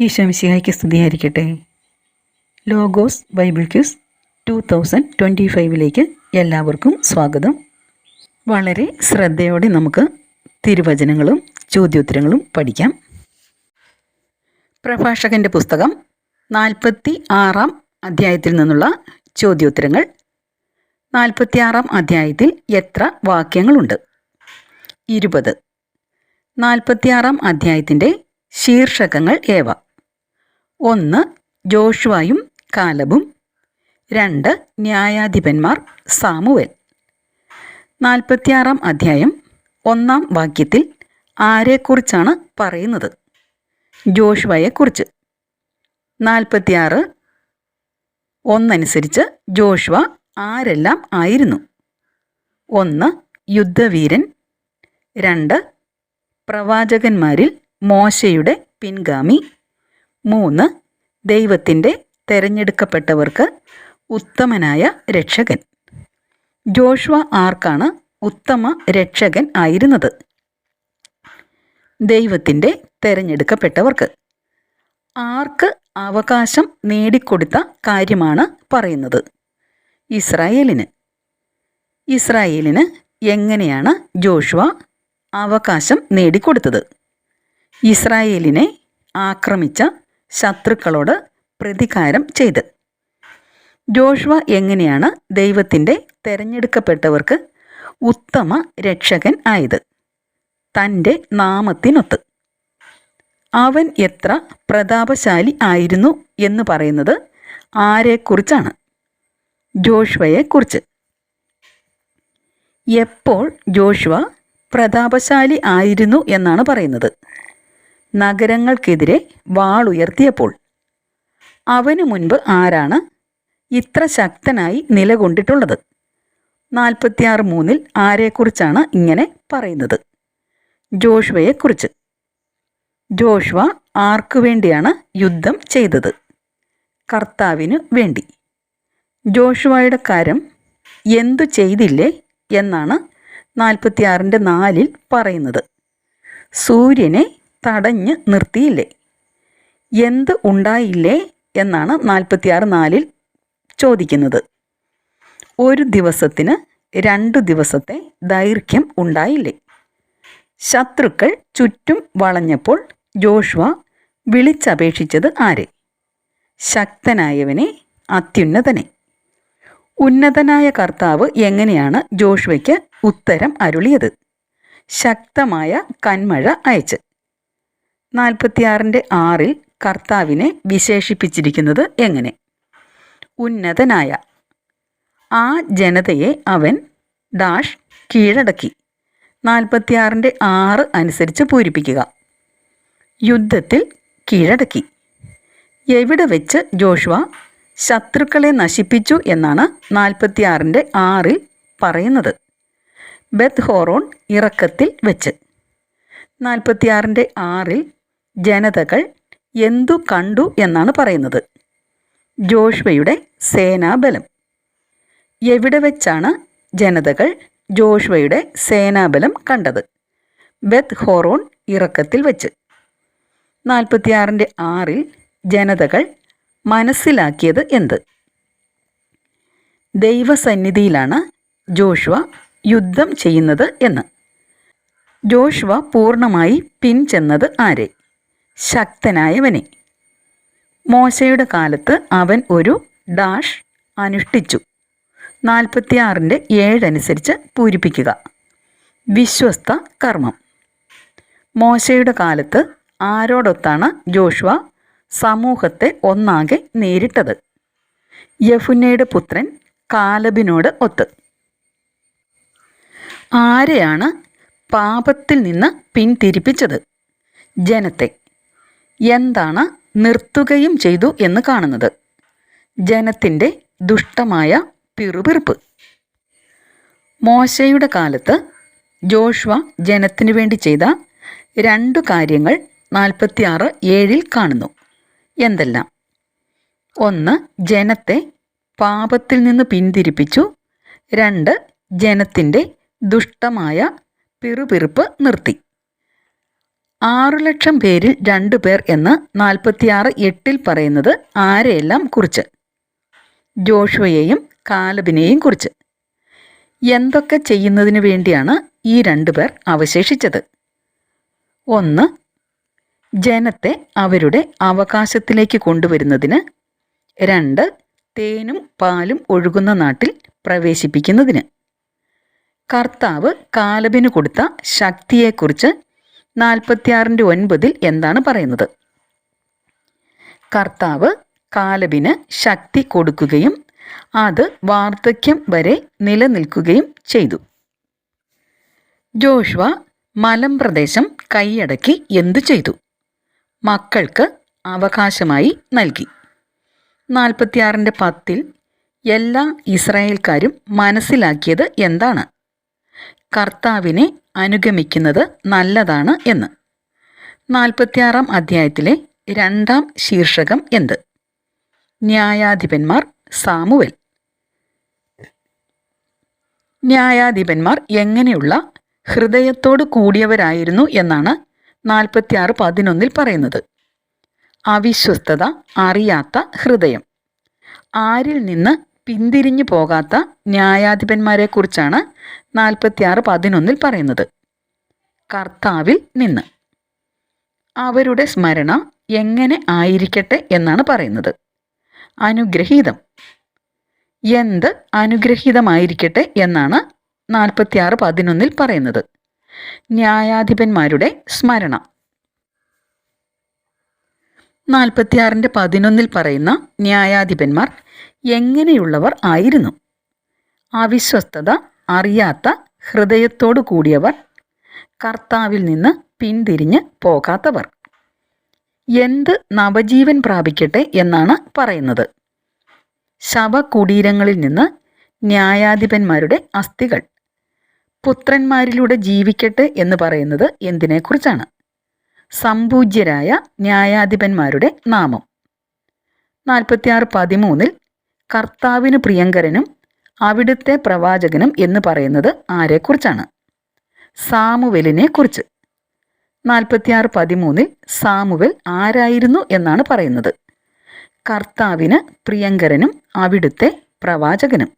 ഈശോമിശിഹായ്ക്ക് സ്തുതിയായിരിക്കട്ടെ. Logos Bible quiz two thousand twenty ഫൈവിലേക്ക് എല്ലാവർക്കും സ്വാഗതം. വളരെ ശ്രദ്ധയോടെ നമുക്ക് തിരുവചനങ്ങളും ചോദ്യോത്തരങ്ങളും പഠിക്കാം. പ്രഭാഷകന്റെ പുസ്തകം നാൽപ്പത്തി ആറാം അധ്യായത്തിൽ നിന്നുള്ള ചോദ്യോത്തരങ്ങൾ. നാൽപ്പത്തിയാറാം അധ്യായത്തിൽ എത്ര വാക്യങ്ങളുണ്ട്? ഇരുപത്. നാൽപ്പത്തിയാറാം അധ്യായത്തിന്റെ ശീർഷകങ്ങൾ ഏവ? ഒന്ന് ജോഷുവായും കാലബും. രണ്ട് ന്യായാധിപന്മാർ സാമുവൽ. നാൽപ്പത്തിയാറാം അധ്യായം ഒന്നാം വാക്യത്തിൽ ആരെക്കുറിച്ചാണ് പറയുന്നത്? ജോഷുവയെക്കുറിച്ച്. നാൽപ്പത്തിയാറ് ഒന്നനുസരിച്ച് ജോഷുവ ആരെല്ലാം ആയിരുന്നു? ഒന്ന് യുദ്ധവീരൻ. രണ്ട് പ്രവാചകന്മാരിൽ മോശയുടെ പിൻഗാമി. മൂന്ന് ദൈവത്തിന്റെ തെരഞ്ഞെടുക്കപ്പെട്ടവർക്ക് ഉത്തമനായ രക്ഷകൻ. ജോഷുവ ആർക്കാണ് ഉത്തമ രക്ഷകൻ ആയിരുന്നത്? ദൈവത്തിന്റെ തെരഞ്ഞെടുക്കപ്പെട്ടവർക്ക്. ആർക്ക് അവകാശം നേടിക്കൊടുത്ത കാര്യമാണ് പറയുന്നത്? ഇസ്രായേലിന്. ഇസ്രായേലിന് എങ്ങനെയാണ് ജോഷുവ അവകാശം നേടിക്കൊടുത്തത്? ഇസ്രായേലിനെ ആക്രമിച്ച ശത്രുക്കളോട് പ്രതികാരം ചെയ്ത്. ജോഷുവ എങ്ങനെയാണ് ദൈവത്തിന്റെ തെരഞ്ഞെടുക്കപ്പെട്ടവർക്ക് ഉത്തമ രക്ഷകൻ ആയത്? തന്റെ നാമത്തിനൊത്ത്. അവൻ എത്ര പ്രതാപശാലി ആയിരുന്നു എന്ന് പറയുന്നത് ആരെക്കുറിച്ചാണ്? ജോഷുവയെക്കുറിച്ച്. എപ്പോൾ ജോഷുവ പ്രതാപശാലി ആയിരുന്നു എന്നാണ് പറയുന്നത്? നഗരങ്ങൾക്കെതിരെ വാളുയർത്തിയപ്പോൾ അവനു മുൻപ് ആരാണ് ഇത്ര ശക്തനായി നിലകൊണ്ടിട്ടുള്ളത്? നാൽപ്പത്തിയാറ് മൂന്നിൽ ആരെക്കുറിച്ചാണ് ഇങ്ങനെ പറയുന്നത്? ജോഷ്വയെക്കുറിച്ച്. ജോഷ്വ ആർക്കു വേണ്ടിയാണ് യുദ്ധം ചെയ്തത്? കർത്താവിനു വേണ്ടി. ജോഷുവയുടെ കാര്യം എന്തു ചെയ്തില്ലേ എന്നാണ് നാൽപ്പത്തിയാറിന്റെ നാലിൽ പറയുന്നത്. സൂര്യനെ തടഞ്ഞ് നിർത്തിയില്ലേ? എന്ത് ഉണ്ടായില്ലേ എന്നാണ് നാൽപ്പത്തിയാറ് നാലിൽ ചോദിക്കുന്നത്. ഒരു ദിവസത്തിന് രണ്ടു ദിവസത്തെ ദൈർഘ്യം ഉണ്ടായില്ലേ? ശത്രുക്കൾ ചുറ്റും വളഞ്ഞപ്പോൾ ജോഷുവ വിളിച്ചപേക്ഷിച്ചത് ആരെ? ശക്തനായവനെ അത്യുന്നതനെ? ഉന്നതനായ കർത്താവ് എങ്ങനെയാണ് ജോഷുവയ്ക്ക് ഉത്തരം അരുളിയത്? ശക്തമായ കന്മഴ അയച്ച്. നാൽപ്പത്തിയാറിന്റെ ആറിൽ കർത്താവിനെ വിശേഷിപ്പിച്ചിരിക്കുന്നത് എങ്ങനെ? ഉന്നതനായ ആ ജനതയെ അവൻ ഡാഷ് കീഴടക്കി. നാൽപ്പത്തിയാറിന്റെ ആറ് അനുസരിച്ച് പൂരിപ്പിക്കുക. യുദ്ധത്തിൽ കീഴടക്കി. എവിടെ വെച്ച് ജോഷുവ ശത്രുക്കളെ നശിപ്പിച്ചു എന്നാണ് നാൽപ്പത്തിയാറിന്റെ ആറിൽ പറയുന്നത്. ബെത്ത് ഹോറോൺ ഇറക്കത്തിൽ വെച്ച്. നാൽപ്പത്തിയാറിന്റെ ആറിൽ ജനതകൾ എന്തു കണ്ടു എന്നാണ് പറയുന്നത്. ജോഷ്വയുടെ സേനാബലം. എവിടെ വെച്ചാണ് ജനതകൾ ജോഷ്വയുടെ സേനാബലം കണ്ടത്? ബെത്ത് ഹോറോൺ ഇറക്കത്തിൽ വെച്ച്. നാൽപ്പത്തിയാറിന്റെ ആറിൽ ജനതകൾ മനസ്സിലാക്കിയത് എന്ത്? ദൈവസന്നിധിയിലാണ് ജോഷുവ യുദ്ധം ചെയ്യുന്നത് എന്ന്. ജോഷുവ പൂർണമായി പിൻചെന്നത് ആരെ? ശക്തനായവനെ. മോശയുടെ കാലത്ത് അവൻ ഒരു ഡാഷ് അനുഷ്ഠിച്ചു. നാൽപ്പത്തിയാറിന്റെ ഏഴനുസരിച്ച് പൂരിപ്പിക്കുക. വിശ്വസ്ത കർമ്മം. മോശയുടെ കാലത്ത് ആരോടൊത്താണ് ജോഷുവ സമൂഹത്തെ ഒന്നാകെ നേരിട്ടത്. യഫുന്നയുടെ പുത്രൻ കാലബിനോട് ഒത്ത്. ആരെയാണ് പാപത്തിൽ നിന്ന് പിന്തിരിപ്പിച്ചത് ജനത്തെ. എന്താണ് നിർത്തുകയും ചെയ്തു എന്ന് കാണുന്നത്? ജനത്തിന്റെ ദുഷ്ടമായ പിറുപിറുപ്പ്. മോശയുടെ കാലത്ത് ജോഷ്വ ജനത്തിനു വേണ്ടി ചെയ്ത രണ്ടു കാര്യങ്ങൾ നാൽപ്പത്തിയാറ് ഏഴിൽ കാണുന്നു. എന്തെല്ലാം? ഒന്ന് ജനത്തെ പാപത്തിൽ നിന്ന് പിന്തിരിപ്പിച്ചു. രണ്ട് ജനത്തിന്റെ ദുഷ്ടമായ പിറുപിറുപ്പ് നിർത്തി. ആറു ലക്ഷം പേരിൽ രണ്ടു പേർ എന്ന് നാൽപ്പത്തിയാറ് എട്ടിൽ പറയുന്നത് ആരെയെല്ലാം കുറിച്ച്? ജോഷുവയെയും കാലബിനെയും കുറിച്ച്. എന്തൊക്കെ ചെയ്യുന്നതിനു വേണ്ടിയാണ് ഈ രണ്ടുപേർ അവശേഷിച്ചത്? ഒന്ന് ജനത്തെ അവരുടെ അവകാശത്തിലേക്ക് കൊണ്ടുവരുന്നതിന്. രണ്ട് തേനും പാലും ഒഴുകുന്ന നാട്ടിൽ പ്രവേശിപ്പിക്കുന്നതിന്. കർത്താവ് കാലബിന് കൊടുത്ത ശക്തിയെക്കുറിച്ച് നാൽപ്പത്തിയാറിന്റെ ഒൻപതിൽ എന്താണ് പറയുന്നത്? കർത്താവ് കാലബിന് ശക്തി കൊടുക്കുകയും അത് വാർദ്ധക്യം വരെ നിലനിൽക്കുകയും ചെയ്തു. ജോഷ്വ മലമ്പ്രദേശം കൈയടക്കി എന്തു ചെയ്തു? മക്കൾക്ക് അവകാശമായി നൽകി. നാൽപ്പത്തിയാറിന്റെ പത്തിൽ എല്ലാ ഇസ്രായേൽക്കാരും മനസ്സിലാക്കിയത് എന്താണ്? കർത്താവിനെ അനുഗമിക്കുന്നത് നല്ലതാണ് എന്ന്. നാൽപ്പത്തിയാറാം അധ്യായത്തിലെ രണ്ടാം ശീർഷകം എന്ത്? ന്യായാധിപന്മാർ സാമുവൽ. ന്യായാധിപന്മാർ എങ്ങനെയുള്ള ഹൃദയത്തോട് കൂടിയവരായിരുന്നു എന്നാണ് നാൽപ്പത്തിയാറ് പതിനൊന്നിൽ പറയുന്നത്. അവിശ്വസ്തത അറിയാത്ത ഹൃദയം. ആരിൽ നിന്ന് പിന്തിരിഞ്ഞു പോകാത്ത ന്യായാധിപന്മാരെക്കുറിച്ചാണ് നാൽപ്പത്തിയാറ് പതിനൊന്നിൽ പറയുന്നത്. കർത്താവിൽ നിന്ന്. അവരുടെ സ്മരണ എങ്ങനെ ആയിരിക്കട്ടെ എന്നാണ് പറയുന്നത്. അനുഗ്രഹീതം. എന്ത് അനുഗ്രഹീതമായിരിക്കട്ടെ എന്നാണ് നാൽപ്പത്തിയാറ് പതിനൊന്നിൽ പറയുന്നത്. ന്യായാധിപന്മാരുടെ സ്മരണ. നാൽപ്പത്തിയാറിന്റെ പതിനൊന്നിൽ പറയുന്ന ന്യായാധിപന്മാർ എങ്ങനെയുള്ളവർ ആയിരുന്നു? അവിശ്വസ്തത അറിയാത്ത ഹൃദയത്തോടു കൂടിയവർ കർത്താവിൽ നിന്ന് പിന്തിരിഞ്ഞ് പോകാത്തവർ. എന്ത് നവജീവൻ പ്രാപിക്കട്ടെ എന്നാണ് പറയുന്നത്. ശവകുടീരങ്ങളിൽ നിന്ന് ന്യായാധിപന്മാരുടെ അസ്ഥികൾ. പുത്രന്മാരിലൂടെ ജീവിക്കട്ടെ എന്ന് പറയുന്നത് എന്തിനെക്കുറിച്ചാണ്? സംപൂജ്യരായ ന്യായാധിപന്മാരുടെ നാമം. നാൽപ്പത്തിയാറ് പതിമൂന്നിൽ കർത്താവിന് പ്രിയങ്കരനും അവിടുത്തെ പ്രവാചകനും എന്ന് പറയുന്നത് ആരെക്കുറിച്ചാണ്? സാമുവലിനെ കുറിച്ച്. നാൽപ്പത്തിയാറ് പതിമൂന്നിൽ സാമുവൽ ആരായിരുന്നു എന്നാണ് പറയുന്നത്. കർത്താവിന് പ്രിയങ്കരനും അവിടുത്തെ പ്രവാചകനും.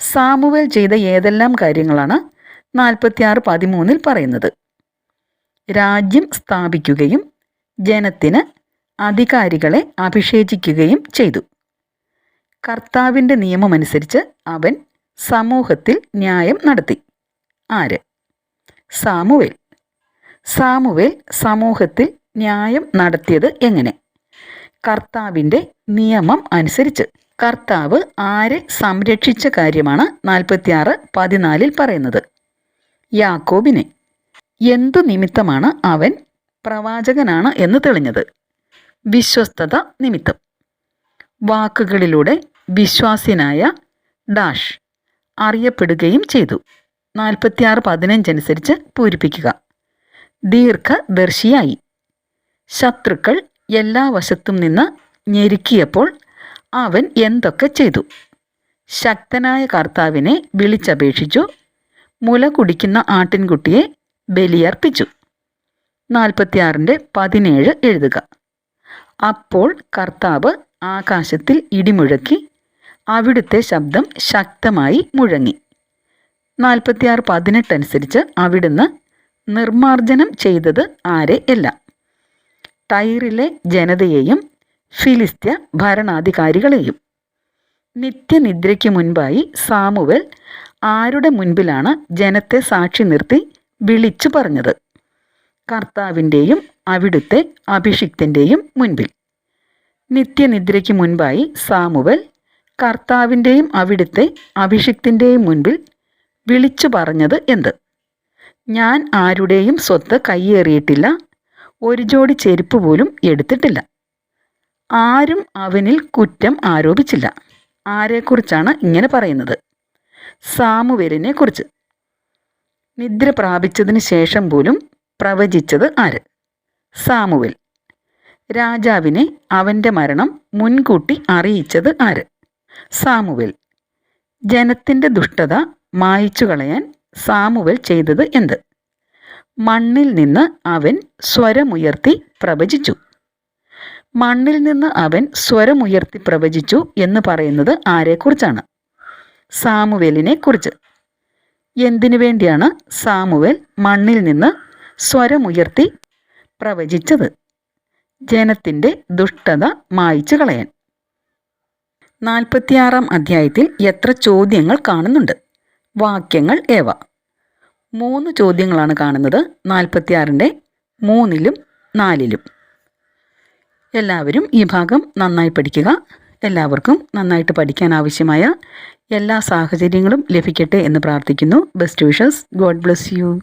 സാമുവൽ ചെയ്ത ഏതെല്ലാം കാര്യങ്ങളാണ് നാൽപ്പത്തിയാറ് പതിമൂന്നിൽ പറയുന്നത്? രാജ്യം സ്ഥാപിക്കുകയും ജനത്തിന് അധികാരികളെ അഭിഷേചിക്കുകയും ചെയ്തു. കർത്താവിന്റെ നിയമമനുസരിച്ച് അവൻ സമൂഹത്തിൽ ന്യായം നടത്തി. ആര്? സാമുവേൽ. സാമുവേൽ സമൂഹത്തിൽ ന്യായം നടത്തിയത് എങ്ങനെ? കർത്താവിന്റെ നിയമം അനുസരിച്ച്. കർത്താവ് ആരെ സംരക്ഷിച്ച കാര്യമാണ് നാൽപ്പത്തിയാറ് പതിനാലിൽ പറയുന്നത്. യാക്കോബിനെ. എന്തു നിമിത്തമാണ് അവൻ പ്രവാചകനാണ് എന്ന് തെളിഞ്ഞത്? വിശ്വസ്തത നിമിത്തം. വാക്കുകളിലൂടെ വിശ്വാസ്യനായ ഡാഷ് അറിയപ്പെടുകയും ചെയ്തു. നാൽപ്പത്തിയാറ് പതിനഞ്ചനുസരിച്ച് പൂരിപ്പിക്കുക. ദീർഘദർശിയായി. ശത്രുക്കൾ എല്ലാ വശത്തും നിന്ന് ഞെരുക്കിയപ്പോൾ അവൻ എന്തൊക്കെ ചെയ്തു? ശക്തനായ കർത്താവിനെ വിളിച്ചപേക്ഷിച്ചു. മുല കുടിക്കുന്ന ആട്ടിൻകുട്ടിയെ ബലിയർപ്പിച്ചു. നാൽപ്പത്തിയാറിന്റെ പതിനേഴ് എഴുതുക. അപ്പോൾ കർത്താവ് ആകാശത്തിൽ ഇടിമുഴക്കി അവിടുത്തെ ശബ്ദം ശക്തമായി മുഴങ്ങി. നാൽപ്പത്തിയാറ് പതിനെട്ടനുസരിച്ച് അവിടുന്ന് നിർമാർജനം ചെയ്തത് ആരെ അല്ല. ടൈറിലെ ജനതയെയും ഫിലിസ്ത്യ ഭരണാധികാരികളെയും. നിത്യനിദ്രയ്ക്ക് മുൻപായി സാമുവൽ ആരുടെ മുൻപിലാണ് ജനത്തെ സാക്ഷി നിർത്തി വിളിച്ചു പറഞ്ഞത്? കർത്താവിന്റെയും അവിടുത്തെ അഭിഷിക്തന്റെയും മുൻപിൽ. നിത്യനിദ്രയ്ക്ക് മുൻപായി സാമുവൽ കർത്താവിന്റെയും അവിടുത്തെ അഭിഷിക്തിന്റെയും മുൻപിൽ വിളിച്ചു പറഞ്ഞത് എന്ത്? ഞാൻ ആരുടെയും സ്വത്ത് കയ്യേറിയിട്ടില്ല ഒരു ജോഡി ചെരുപ്പ് പോലും എടുത്തിട്ടില്ല. ആരും അവനിൽ കുറ്റം ആരോപിച്ചില്ല. ആരെക്കുറിച്ചാണ് ഇങ്ങനെ പറയുന്നത്? സാമുവേലിനെ കുറിച്ച് നിദ്ര പ്രാപിച്ചതിന് ശേഷം പോലും പ്രവചിച്ചത് ആര്? സാമുവേൽ. രാജാവിനെ അവന്റെ മരണം മുൻകൂട്ടി അറിയിച്ചത് ആര്? സാമുവേൽ. ജനത്തിന്റെ ദുഷ്ടത മായിച്ചു കളയാൻ സാമുവൽ ചെയ്തത് എന്ത്? മണ്ണിൽ നിന്ന് അവൻ സ്വരമുയർത്തി പ്രവചിച്ചു. മണ്ണിൽ നിന്ന് അവൻ സ്വരമുയർത്തി പ്രവചിച്ചു എന്ന് പറയുന്നത് ആരെക്കുറിച്ചാണ്? സാമുവേലിനെ കുറിച്ച്. എന്തിനു വേണ്ടിയാണ് സാമുവേൽ മണ്ണിൽ നിന്ന് സ്വരമുയർത്തി പ്രവചിച്ചത്? ജനത്തിന്റെ ദുഷ്ടത മായ്ച്ചു കളയാൻ. നാൽപ്പത്തിയാറാം അധ്യായത്തിൽ എത്ര ചോദ്യങ്ങൾ കാണുന്നുണ്ട്? വാക്യങ്ങൾ ഏവ? മൂന്ന് ചോദ്യങ്ങളാണ് കാണുന്നത്. നാൽപ്പത്തിയാറിന്റെ മൂന്നിലും നാലിലും. എല്ലാവരും ഈ ഭാഗം നന്നായി പഠിക്കുക. എല്ലാവർക്കും നന്നായിട്ട് പഠിക്കാൻ ആവശ്യമായ എല്ലാ സാഹചര്യങ്ങളും ലഭിക്കട്ടെ എന്ന് പ്രാർത്ഥിക്കുന്നു. Best wishes God bless you